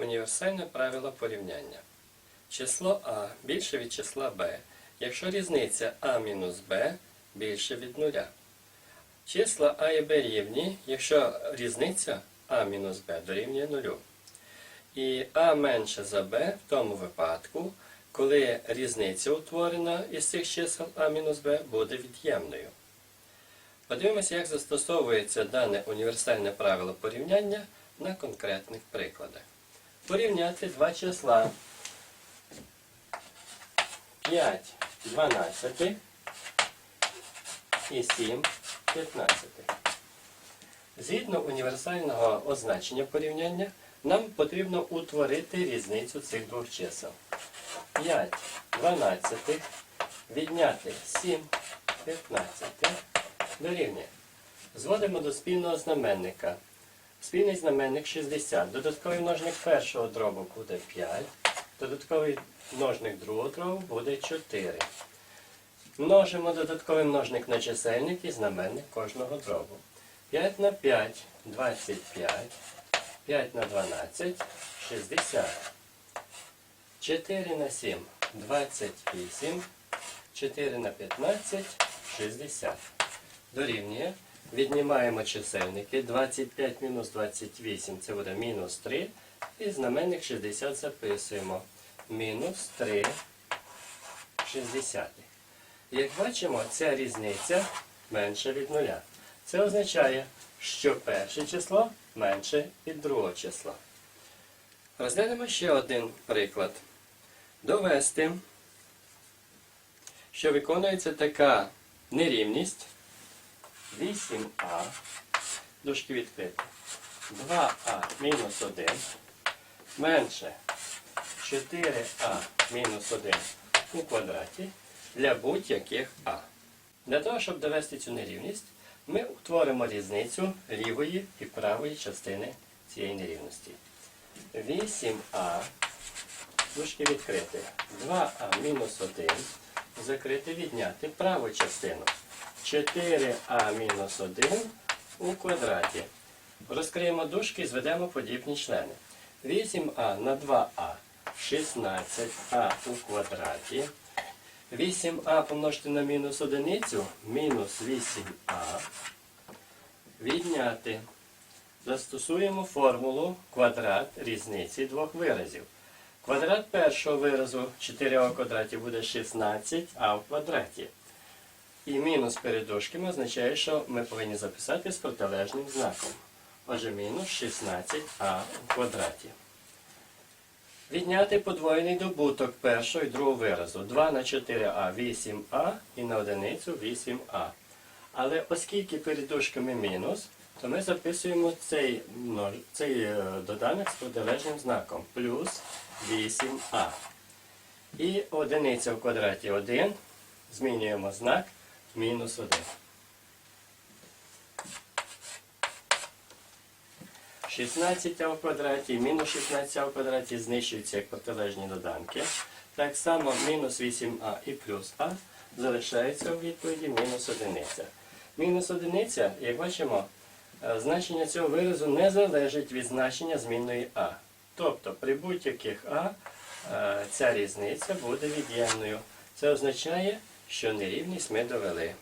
Універсальне правило порівняння. Число А більше від числа Б, якщо різниця А мінус Б більше від нуля. Числа А і Б рівні, якщо різниця А мінус Б дорівнює нулю. І А менше за Б в тому випадку, коли різниця утворена із цих чисел А мінус Б буде від'ємною. Подивимося, як застосовується дане універсальне правило порівняння на конкретних прикладах. Порівняти два числа 5 12 і 7 15. Згідно універсального означення порівняння, нам потрібно утворити різницю цих двох чисел. 5 12 відняти 7 15 дорівнює. Зводимо до спільного знаменника. Спільний знаменник 60. Додатковий множник першого дробу буде 5. Додатковий множник другого дробу буде 4. Множимо додатковий множник на чисельник і знаменник кожного дробу. 5 на 5 25. 5 на 12 60. 4 на 7 28. 4 на 15 60. Дорівнює. Віднімаємо чисельники. 25 мінус 28 це буде мінус 3. І знаменник 60 записуємо. Мінус 3 60. Як бачимо, ця різниця менша від нуля. Це означає, що перше число менше від другого числа. Розглянемо ще один приклад. Довести, що виконується така нерівність 8а, дужки відкриті, 2а мінус 1 менше. 4а мінус 1 у квадраті для будь-яких а. Для того, щоб довести цю нерівність, ми утворимо різницю лівої і правої частини цієї нерівності. 8а, дужки відкрити, 2а мінус 1, закрити, відняти праву частину. 4а мінус 1 у квадраті. Розкриємо дужки і зведемо подібні члени. 8а на 2а 16а у квадраті. 8а помножити на мінус одиницю, мінус 8а. Відняти. Застосуємо формулу квадрат різниці двох виразів. Квадрат першого виразу 4а в квадраті буде 16а в квадраті. І мінус перед дужками означає, що ми повинні записати з протилежним знаком. Отже, мінус 16а в квадраті. Відняти подвоєний добуток першого і другого виразу. 2 на 4а 8а і на одиницю 8а. Але оскільки перед дужками мінус, то ми записуємо цей, цей е, доданок з протилежним знаком. Плюс 8а. І одиниця в квадраті 1. Змінюємо знак мінус 1. 16 в квадраті мінус 16 в квадраті знищуються як протилежні доданки. Так само мінус 8а і плюс а залишаються у відповіді мінус одиниця. Мінус одиниця, як бачимо, е, значення цього виразу не залежить від значення змінної а. Тобто при будь-яких а е, ця різниця буде від'ємною. Це означає, що нерівність ми довели.